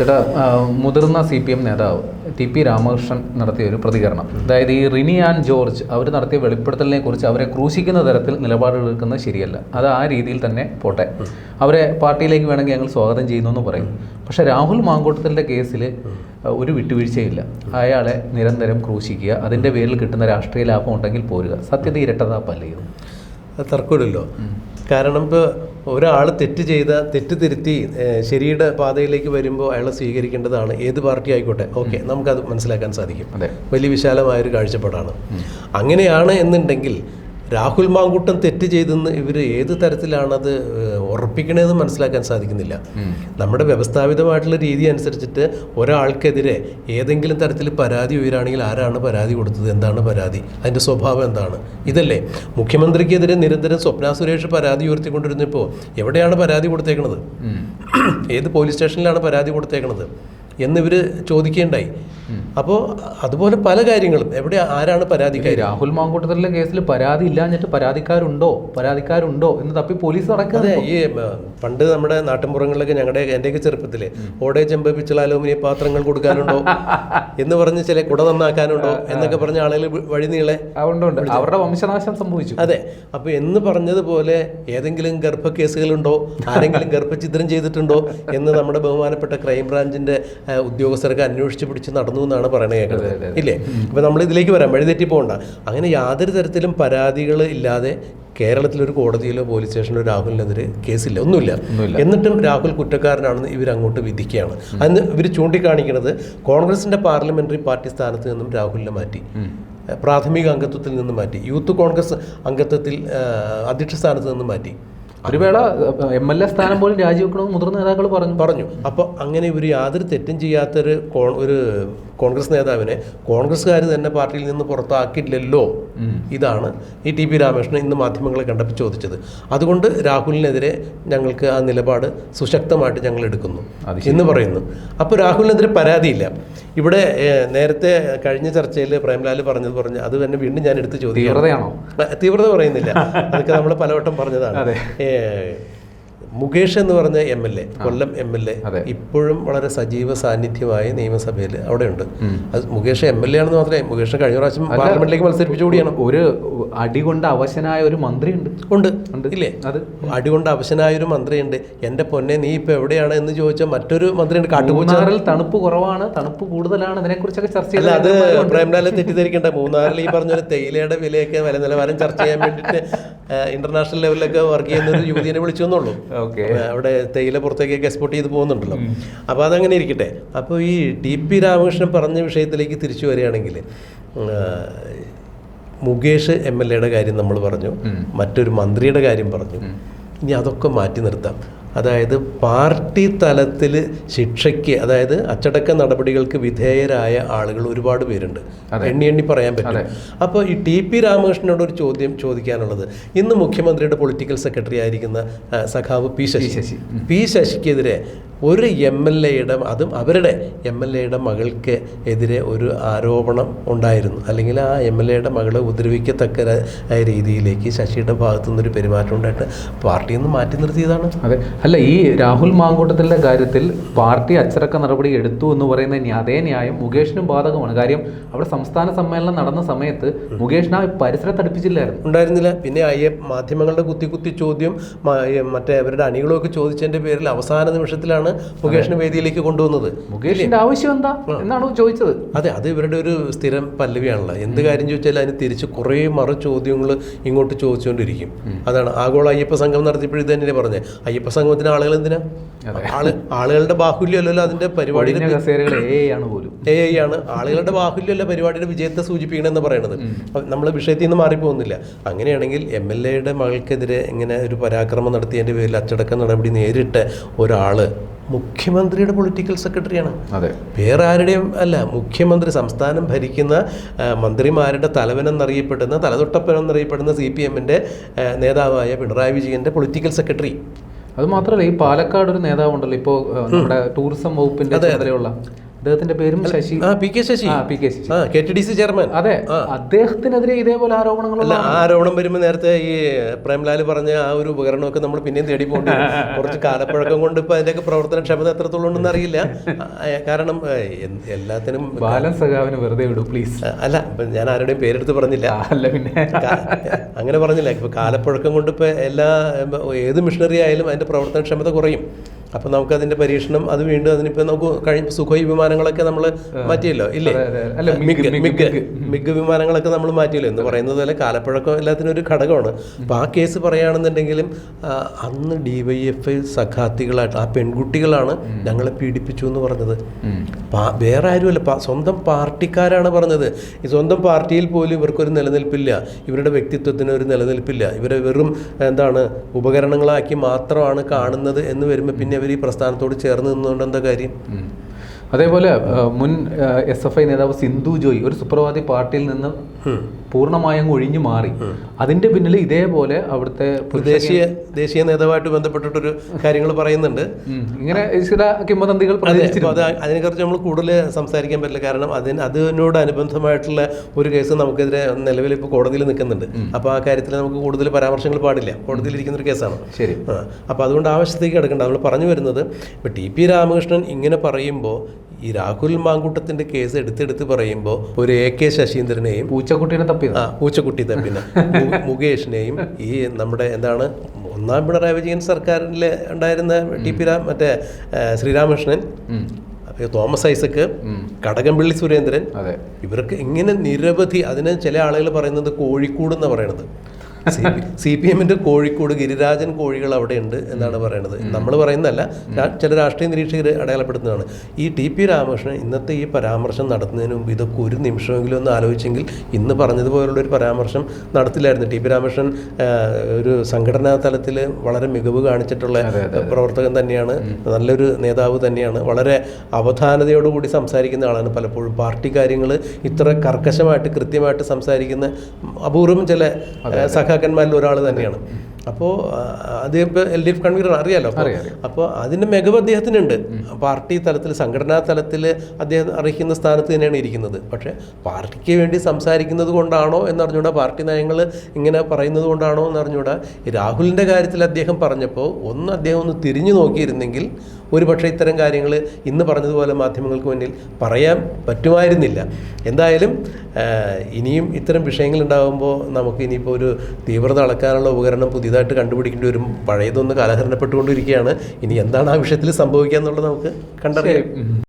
ചേട്ടാ മുതിർന്ന C P M നേതാവ് ടി പി രാമകൃഷ്ണൻ നടത്തിയ ഒരു പ്രതികരണം. അതായത് ഈ റിനി ആൻഡ് ജോർജ് അവർ നടത്തിയ വെളിപ്പെടുത്തലിനെ കുറിച്ച് അവരെ ക്രൂശിക്കുന്ന തരത്തിൽ നിലപാടുകൾ എടുക്കുന്നത് ശരിയല്ല. അത് ആ രീതിയിൽ തന്നെ പോട്ടെ. അവരെ പാർട്ടിയിലേക്ക് വേണമെങ്കിൽ ഞങ്ങൾ സ്വാഗതം ചെയ്യുന്നു എന്ന് പറയും. പക്ഷെ രാഹുൽ മാങ്കോട്ടത്തിന്റെ കേസിൽ ഒരു വിട്ടുവീഴ്ചയില്ല. അയാളെ നിരന്തരം ക്രൂശിക്കുക അതിന്റെ പേരിൽ കിട്ടുന്ന രാഷ്ട്രീയ ലാഭം ഉണ്ടെങ്കിൽ പോരുക. സത്യത ഇരട്ടതാപ്പല്ലേ ഇത് തർക്കമില്ലല്ലോ. കാരണം ഇപ്പോൾ ഒരാൾ തെറ്റ് ചെയ്ത തെറ്റ് തിരുത്തി ശരിയുടെ പാതയിലേക്ക് വരുമ്പോൾ അയാളെ സ്വീകരിക്കേണ്ടതാണ് ഏത് പാർട്ടി ആയിക്കോട്ടെ. ഓക്കെ നമുക്കത് മനസ്സിലാക്കാൻ സാധിക്കും. വലിയ വിശാലമായൊരു കാഴ്ചപ്പാടാണ്. അങ്ങനെയാണ് എന്നുണ്ടെങ്കിൽ രാഹുൽ മാങ്കൂട്ടം തെറ്റ് ചെയ്തെന്ന് ഇവർ ഏത് തരത്തിലാണത് ഉറപ്പിക്കണേന്ന് മനസ്സിലാക്കാൻ സാധിക്കുന്നില്ല. നമ്മുടെ വ്യവസ്ഥാപിതമായിട്ടുള്ള രീതി അനുസരിച്ചിട്ട് ഒരാൾക്കെതിരെ ഏതെങ്കിലും തരത്തിൽ പരാതി ഉയരാണെങ്കിൽ ആരാണ് പരാതി കൊടുത്തത് എന്താണ് പരാതി അതിന്റെ സ്വഭാവം എന്താണ്? ഇതല്ലേ. മുഖ്യമന്ത്രിക്കെതിരെ നിരന്തരം സ്വപ്ന സുരേഷ് പരാതി ഉയർത്തിക്കൊണ്ടിരുന്നപ്പോൾ എവിടെയാണ് പരാതി കൊടുത്തേക്കണത്? ഏത് പോലീസ് സ്റ്റേഷനിലാണ് പരാതി കൊടുത്തേക്കണത്? എന്നിവർ ചോദിക്കുകയുണ്ടായി. അപ്പോൾ അതുപോലെ പല കാര്യങ്ങളും. എവിടെ ആരാണ് പരാതിക്കാർ രാഹുൽ മാങ്കൂട്ടത്തിലെ കേസിൽ പരാതി ഇല്ലാഞ്ഞിട്ട് പരാതിക്കാരുണ്ടോ? പരാതിക്കാരുണ്ടോ? എന്ന് തപ്പി പോലീസ് നടക്കുക അതെ ഈ പണ്ട് നമ്മുടെ നാട്ടിൻപുറങ്ങളിലൊക്കെ ഞങ്ങളുടെ എന്റെയൊക്കെ ചെറുപ്പത്തിൽ ഓടെ ചെമ്പ് പിച്ചള അലൂമിനിയം പാത്രങ്ങൾ കൊടുക്കാനുണ്ടോ? എന്ന് പറഞ്ഞ് ചില കുട നന്നാക്കാനുണ്ടോ? എന്നൊക്കെ പറഞ്ഞ ആളുകൾ വഴി നീളെ അവരുടെ വംശനാശം സംഭവിച്ചു. അതെ അപ്പോൾ എന്ന് പറഞ്ഞതുപോലെ ഏതെങ്കിലും ഗർഭ കേസുകളുണ്ടോ ആരെങ്കിലും ഗർഭചിത്രം ചെയ്തിട്ടുണ്ടോ? എന്ന് നമ്മുടെ ബഹുമാനപ്പെട്ട ക്രൈംബ്രാഞ്ചിന്റെ ഉദ്യോഗസ്ഥരൊക്കെ അന്വേഷിച്ച് പിടിച്ച് നടന്നു. എന്നാണ് പറയണത് കേൾക്കുന്നത്. ഇല്ലേ? അപ്പോൾ നമ്മൾ ഇതിലേക്ക് വരാം. വഴിതെറ്റി പോകണ്ട അങ്ങനെ യാതൊരു തരത്തിലും പരാതികൾ ഇല്ലാതെ കേരളത്തിലൊരു കോടതിയിലോ പോലീസ് സ്റ്റേഷനിലോ രാഹുലിനെതിരെ കേസില്ല. ഒന്നുമില്ല. എന്നിട്ടും രാഹുൽ കുറ്റക്കാരനാണെന്ന് ഇവർ അങ്ങോട്ട് വിധിക്കുകയാണ്. അന്ന് ഇവർ ചൂണ്ടിക്കാണിക്കുന്നത് കോൺഗ്രസിന്റെ പാർലമെന്ററി പാർട്ടി സ്ഥാനത്ത് നിന്നും രാഹുലിനെ മാറ്റി. പ്രാഥമിക അംഗത്വത്തിൽ നിന്ന് മാറ്റി. യൂത്ത് കോൺഗ്രസ് അംഗത്വത്തിൽ അധ്യക്ഷ സ്ഥാനത്ത് നിന്ന് മാറ്റി. ഒരു വേള എം എൽ എ സ്ഥാനം പോലും രാജിവെക്കണമെന്ന് മുതിർന്ന നേതാക്കൾ പറഞ്ഞു. പറഞ്ഞു. അപ്പോൾ അങ്ങനെ ഇവർ യാതൊരു തെറ്റും ചെയ്യാത്തൊരു ഒരു കോൺഗ്രസ് നേതാവിനെ കോൺഗ്രസ്സുകാർ തന്നെ പാർട്ടിയിൽ നിന്ന് പുറത്താക്കിയില്ലല്ലോ ഇതാണ് ഈ ടി പി രാമകൃഷ്ണൻ ഇന്ന് മാധ്യമങ്ങളെ കണ്ടപ്പോൾ ചോദിച്ചത്. അതുകൊണ്ട് രാഹുലിനെതിരെ ഞങ്ങൾക്ക് ആ നിലപാട് സുശക്തമായിട്ട് ഞങ്ങൾ എടുക്കുന്നു എന്ന് പറയുന്നു. അപ്പോൾ രാഹുലിനെതിരെ പരാതിയില്ല. ഇവിടെ നേരത്തെ കഴിഞ്ഞ ചർച്ചയിൽ പ്രേംലാൽ പറഞ്ഞത് പറഞ്ഞു അത് തന്നെ വീണ്ടും ഞാൻ എടുത്ത് ചോദിക്കും തീവ്രതയാണോ? തീവ്രത പറയുന്നില്ല അതൊക്കെ നമ്മൾ പലവട്ടം പറഞ്ഞതാണ്. 对。മുകേഷ് എന്ന് പറഞ്ഞ M L A Kollam M L A ഇപ്പോഴും വളരെ സജീവ സാന്നിധ്യമായി നിയമസഭയിൽ അവിടെയുണ്ട്. അത് മുകേഷ് എം എൽ എ ആണെന്ന് മാത്രമേ മുകേഷ് കഴിഞ്ഞ പ്രാവശ്യം പാർലമെന്റിലേക്ക് മത്സരിപ്പിച്ചു കൂടിയാണ്. ഒരു അടികൊണ്ട് അവശനായ ഒരു മന്ത്രി ഉണ്ട്. ഉണ്ട്. ഇല്ലേ? അത്. അടി കൊണ്ട് അവശനായ ഒരു മന്ത്രി ഉണ്ട് എന്റെ പൊന്നെ നീ ഇപ്പൊ എവിടെയാണ് എന്ന് ചോദിച്ചാൽ മറ്റൊരു മന്ത്രിയുണ്ട്. ഉണ്ട് കാട്ടുപൂച്ചാറിൽ തണുപ്പ് കുറവാണ്. തണുപ്പ് കൂടുതലാണ്. ഇതിനെക്കുറിച്ചൊക്കെ ചർച്ച അല്ല അത് പ്രേംലാലെ തെറ്റിദ്ധരിക്കേണ്ട. മൂന്നാറിൽ ഈ പറഞ്ഞൊരു തേയിലയുടെ വിലയൊക്കെ വില നിലവാരം ചർച്ച ചെയ്യാൻ വേണ്ടിയിട്ട് ഇന്റർനാഷണൽ ലെവലിലൊക്കെ വർക്ക് ചെയ്യുന്ന ഒരു യുവതിയെ വിളിച്ചു എന്നുള്ളൂ അവിടെ തേയില പുറത്തേക്കൊക്കെ എക്സ്പോർട്ട് ചെയ്ത് പോകുന്നുണ്ടല്ലോ. അപ്പോൾ അതങ്ങനെ ഇരിക്കട്ടെ. അപ്പോൾ ഈ ടി പി രാമകൃഷ്ണൻ പറഞ്ഞ വിഷയത്തിലേക്ക് തിരിച്ചു വരികയാണെങ്കിൽ മുകേഷ് എം എൽ എയുടെ കാര്യം നമ്മൾ പറഞ്ഞു. മറ്റൊരു മന്ത്രിയുടെ കാര്യം പറഞ്ഞു. ഇനി അതൊക്കെ മാറ്റി നിർത്താം. അതായത് പാർട്ടി തലത്തിൽ ശിക്ഷയ്ക്ക് അതായത് അച്ചടക്ക നടപടികൾക്ക് വിധേയരായ ആളുകൾ ഒരുപാട് പേരുണ്ട്. എണ്ണി എണ്ണി പറയാൻ പറ്റും. അപ്പോൾ ഈ ടി പി രാമകൃഷ്ണനോട് ഒരു ചോദ്യം ചോദിക്കാനുള്ളത്. ഇന്ന് മുഖ്യമന്ത്രിയുടെ പൊളിറ്റിക്കൽ സെക്രട്ടറി ആയിരിക്കുന്ന സഖാവ് പി ശശി. ശശി. പി ശശിക്കെതിരെ ഒരു എം എൽ എയുടെ അതും അവരുടെ എം എൽ എയുടെ മകൾക്ക് എതിരെ ഒരു ആരോപണം ഉണ്ടായിരുന്നു. അല്ലെങ്കിൽ ആ എം എൽ എയുടെ മകളെ ഉപദ്രവിക്കത്തക്ക രീതിയിലേക്ക് ശശിയുടെ ഭാഗത്തു നിന്നൊരു പെരുമാറ്റം ഉണ്ടായിട്ട് പാർട്ടിയിൽ നിന്ന് മാറ്റി നിർത്തിയതാണ്. അതെ. അല്ല ഈ രാഹുൽ മാങ്കൂട്ടത്തിന്റെ കാര്യത്തിൽ പാർട്ടി അച്ചടക്ക നടപടി എടുത്തു എന്ന് പറയുന്ന അതേ ന്യായം മുകേഷിനും ബാധകമാണ്. കാര്യം അവിടെ സംസ്ഥാന സമ്മേളനം നടന്ന സമയത്ത് മുകേഷിനെ ആ പരിസരത്ത് അടുപ്പിച്ചില്ലായിരുന്നു. ഉണ്ടായിരുന്നില്ല. പിന്നെ അയ്യ മാധ്യമങ്ങളുടെ കുത്തി കുത്തി ചോദ്യം മറ്റേ അവരുടെ അണികളൊക്കെ ചോദിച്ചതിന്റെ പേരിൽ അവസാന നിമിഷത്തിലാണ് മുകേഷിനെ വേദിയിലേക്ക് കൊണ്ടുവന്നത്. മുകേഷിന്റെ ആവശ്യം എന്താ? എന്നാണ് ചോദിച്ചത്. അതെ അത് ഇവരുടെ ഒരു സ്ഥിരം പല്ലവിയാണല്ലോ. എന്ത് കാര്യം ചോദിച്ചാലും അതിന് തിരിച്ച് കുറേ മറു ചോദ്യങ്ങൾ ഇങ്ങോട്ട് ചോദിച്ചുകൊണ്ടിരിക്കും. അതാണ് ആഗോള അയ്യപ്പ സംഘം നടത്തിയപ്പോഴും ഇത് തന്നെ പറഞ്ഞത്. അയ്യപ്പ സംഘത്തിന് ആളുകൾ എന്തിനാ? ആൾ ആളുകളുടെ ബാഹുല്യമല്ലല്ലോ അതിന്റെ പരിപാടിയുടെ ആണ് പോലും. എ ഐ ആണ്. ആളുകളുടെ ബാഹുല്യമല്ല പരിപാടിയുടെ വിജയത്തെ സൂചിപ്പിക്കണമെന്ന് പറയുന്നത് നമ്മൾ വിഷയത്തിൽ നിന്ന് മാറിപ്പോകുന്നില്ല. അങ്ങനെയാണെങ്കിൽ എം എൽ എയുടെ മകൾക്കെതിരെ ഇങ്ങനെ ഒരു പരാക്രമം നടത്തിയതിന്റെ പേരിൽ അച്ചടക്ക നടപടി നേരിട്ട ഒരാൾ മുഖ്യമന്ത്രിയുടെ പൊളിറ്റിക്കൽ സെക്രട്ടറിയാണ് അതെ. വേറെ ആരുടെയും അല്ല മുഖ്യമന്ത്രി സംസ്ഥാനം ഭരിക്കുന്ന മന്ത്രിമാരുടെ തലവനെന്നറിയപ്പെടുന്ന തലതൊട്ടപ്പനെന്നറിയപ്പെടുന്ന സി പി എമ്മിന്റെ നേതാവായ പിണറായി വിജയന്റെ പൊളിറ്റിക്കൽ സെക്രട്ടറി അത് മാത്രമല്ല ഈ പാലക്കാട് ഒരു നേതാവുണ്ടല്ലോ ഇപ്പോൾ നമ്മുടെ ടൂറിസം വകുപ്പിന്റെ ചുമതലയുള്ള അദ്ദേഹത്തിന്റെ പേരും Sasi. P K Sasi. P K Sasi. K T D C chairman. അതെ അദ്ദേഹത്തിനെതിരെ ഇതേപോലെ ആരോപണങ്ങൾ ആരോപണം വരുമ്പോൾ നേരത്തെ ഈ പ്രേംലാൽ പറഞ്ഞ ആ ഒരു ഉപകരണമൊക്കെ നമ്മൾ പിന്നെയും തേടി പോകേണ്ടി കുറച്ച് കാലപ്പഴക്കം കൊണ്ട് ഇപ്പൊ അതിന്റെയൊക്കെ പ്രവർത്തനക്ഷമത എത്രത്തോളം ഉണ്ടെന്ന് അറിയില്ല. കാരണം എല്ലാത്തിനും ബാലൻ സഖാവിന് വെറുതെ വിടൂ പ്ലീസ്. അല്ല ഞാൻ ആരുടെയും പേരെടുത്ത് പറഞ്ഞില്ല. അല്ല പിന്നെ. അങ്ങനെ പറഞ്ഞില്ല. ഇപ്പൊ കാലപ്പഴക്കം കൊണ്ട് ഇപ്പൊ എല്ലാ ഏത് മിഷണറി ആയാലും അതിന്റെ പ്രവർത്തനക്ഷമത കുറയും. അപ്പൊ നമുക്ക് അതിന്റെ പരീക്ഷണം അത് വീണ്ടും അതിനിപ്പോ നമുക്ക് കഴിഞ്ഞ സുഖോയ് വിമാനങ്ങളൊക്കെ നമ്മൾ മാറ്റിയല്ലോ ഇല്ലേ? മിഗ്, മിഗ് മിഗ്, വിമാനങ്ങളൊക്കെ നമ്മൾ മാറ്റിയല്ലോ. എന്ന് പറയുന്നത് പോലെ കാലപ്പഴക്കം എല്ലാത്തിനും ഒരു ഘടകമാണ്. അപ്പോൾ ആ കേസ് പറയുകയാണെന്നുണ്ടെങ്കിലും അന്ന് ഡി വൈ എഫ് ഐ സഖാത്തികളായിട്ട് ആ പെൺകുട്ടികളാണ് ഞങ്ങളെ പീഡിപ്പിച്ചു എന്ന് പറഞ്ഞത്. വേറെ ആരുമല്ല. സ്വന്തം പാർട്ടിക്കാരാണ് പറഞ്ഞത്. ഈ സ്വന്തം പാർട്ടിയിൽ പോലും ഇവർക്കൊരു നിലനിൽപ്പില്ല. ഇവരുടെ വ്യക്തിത്വത്തിന് ഒരു നിലനിൽപ്പില്ല. ഇവരെ വെറും എന്താണ് ഉപകരണങ്ങളാക്കി മാത്രമാണ് കാണുന്നത് എന്ന് വരുമ്പോൾ പിന്നെ അവർ ഈ പ്രസ്ഥാനത്തോട് ചേർന്ന് നിന്നുകൊണ്ട് എന്താ കാര്യം? അതേപോലെ മുൻ എസ് എഫ് ഐ നേതാവ് സിന്ധു ജോയ് ഒരു സുപ്രഭാതി പാർട്ടിയിൽ നിന്ന് പൂർണമായും ഒഴിഞ്ഞു മാറി. അതിന്റെ പിന്നിൽ ഇതേപോലെ അവിടുത്തെ ദേശീയ ദേശീയ നേതാവായിട്ട് ബന്ധപ്പെട്ടിട്ടൊരു കാര്യങ്ങൾ പറയുന്നുണ്ട്. ഇങ്ങനെ ചില കിംവദന്തികൾ അതെ അതിനെക്കുറിച്ച് നമ്മൾ കൂടുതൽ സംസാരിക്കാൻ പറ്റില്ല. കാരണം അതിന് അതിനോടനുബന്ധമായിട്ടുള്ള ഒരു കേസ് നമുക്കെതിരെ നിലവിൽ ഇപ്പോൾ കോടതിയിൽ നിൽക്കുന്നുണ്ട്. അപ്പോൾ ആ കാര്യത്തിൽ നമുക്ക് കൂടുതൽ പരാമർശങ്ങൾ പാടില്ല. കോടതിയിൽ ഇരിക്കുന്ന ഒരു കേസാണ്. ശരി. അപ്പോൾ അതുകൊണ്ട് ആവശ്യത്തേക്ക് കിടക്കേണ്ട നമ്മൾ പറഞ്ഞു വരുന്നത് ഇപ്പോൾ ടി പി രാമകൃഷ്ണൻ ഇങ്ങനെ പറയുമ്പോൾ ഈ രാഹുൽ മാങ്കൂട്ടത്തിന്റെ കേസ് എടുത്തെടുത്ത് പറയുമ്പോൾ ഒരു എ കെ ശശീന്ദ്രനെയും പൂച്ചക്കുട്ടിനെ തപ്പി ആ പൂച്ചക്കുട്ടി തപ്പിനെ മുകേഷിനെയും ഈ നമ്മുടെ എന്താണ് ഒന്നാം പിണറായി വിജയൻ സർക്കാരിൽ ഉണ്ടായിരുന്ന ടി പി രാം മറ്റേ ശ്രീരാമകൃഷ്ണൻ തോമസ് ഐസക്ക്. കടകംപള്ളി സുരേന്ദ്രൻ. ഇവർക്ക് ഇങ്ങനെ നിരവധി അതിന് ചില ആളുകൾ പറയുന്നത് കോഴിക്കോട് എന്ന് പറയണത് സി പി എമ്മിന്റെ കോഴിക്കോട് ഗിരിരാജൻ കോഴികൾ അവിടെയുണ്ട് എന്നാണ് പറയുന്നത് നമ്മൾ പറയുന്നതല്ല ചില രാഷ്ട്രീയ നിരീക്ഷകർ അടയാളപ്പെടുത്തുന്നതാണ്. ഈ ടി പി രാമകൃഷ്ണൻ ഇന്നത്തെ ഈ പരാമർശം നടത്തുന്നതിന് മുമ്പ് ഇതൊക്കെ ഒരു നിമിഷമെങ്കിലും ഒന്ന് ആലോചിച്ചെങ്കിൽ ഇന്ന് പറഞ്ഞതുപോലുള്ള ഒരു പരാമർശം നടത്തില്ലായിരുന്നു. ടി പി രാമകൃഷ്ണൻ ഒരു സംഘടനാ തലത്തിൽ വളരെ മികവ് കാണിച്ചിട്ടുള്ള പ്രവർത്തകൻ തന്നെയാണ് നല്ലൊരു നേതാവ് തന്നെയാണ്. വളരെ അവധാനതയോടുകൂടി സംസാരിക്കുന്ന ആളാണ് പലപ്പോഴും. പാർട്ടി കാര്യങ്ങൾ ഇത്ര കർക്കശമായിട്ട് കൃത്യമായിട്ട് സംസാരിക്കുന്ന അപൂർവം ചില ഏഹ്, സഖാക്കന്മാരിൽ ഒരാൾ തന്നെയാണ്. അപ്പോൾ അദ്ദേഹം ഇപ്പോൾ എൽ ഡി എഫ് കൺവീനർ അറിയാലോ അപ്പോൾ അതിന്റെ മികവ് അദ്ദേഹത്തിനുണ്ട്. പാർട്ടി തലത്തിൽ സംഘടനാ തലത്തിൽ അദ്ദേഹം അറിയിക്കുന്ന സ്ഥാനത്ത് തന്നെയാണ് ഇരിക്കുന്നത്. പക്ഷേ പാർട്ടിക്ക് വേണ്ടി സംസാരിക്കുന്നത് കൊണ്ടാണോ എന്നറിഞ്ഞൂടാ പാർട്ടി നയങ്ങൾ ഇങ്ങനെ പറയുന്നത് കൊണ്ടാണോ എന്നറിഞ്ഞൂടാ രാഹുലിന്റെ രാഹുലിന്റെ കാര്യത്തിൽ അദ്ദേഹം പറഞ്ഞപ്പോൾ ഒന്ന് അദ്ദേഹം ഒന്ന് തിരിഞ്ഞു നോക്കിയിരുന്നെങ്കിൽ ഒരു പക്ഷേ ഇത്തരം കാര്യങ്ങൾ ഇന്ന് പറഞ്ഞതുപോലെ മാധ്യമങ്ങൾക്ക് മുന്നിൽ പറയാൻ പറ്റുമായിരുന്നില്ല. എന്തായാലും ഇനിയും ഇത്തരം വിഷയങ്ങൾ ഉണ്ടാകുമ്പോൾ നമുക്ക് ഇനിയിപ്പോൾ ഒരു തീവ്രത അളക്കാനുള്ള ഉപകരണം പുതിയതായിട്ട് കണ്ടുപിടിക്കേണ്ടി വരും പഴയതൊന്ന് കാലഹരണപ്പെട്ടുകൊണ്ടിരിക്കുകയാണ് ഇനി എന്താണ് ആ വിഷയത്തിൽ സംഭവിക്കുക എന്നുള്ളത് നമുക്ക് കണ്ടറിയാം.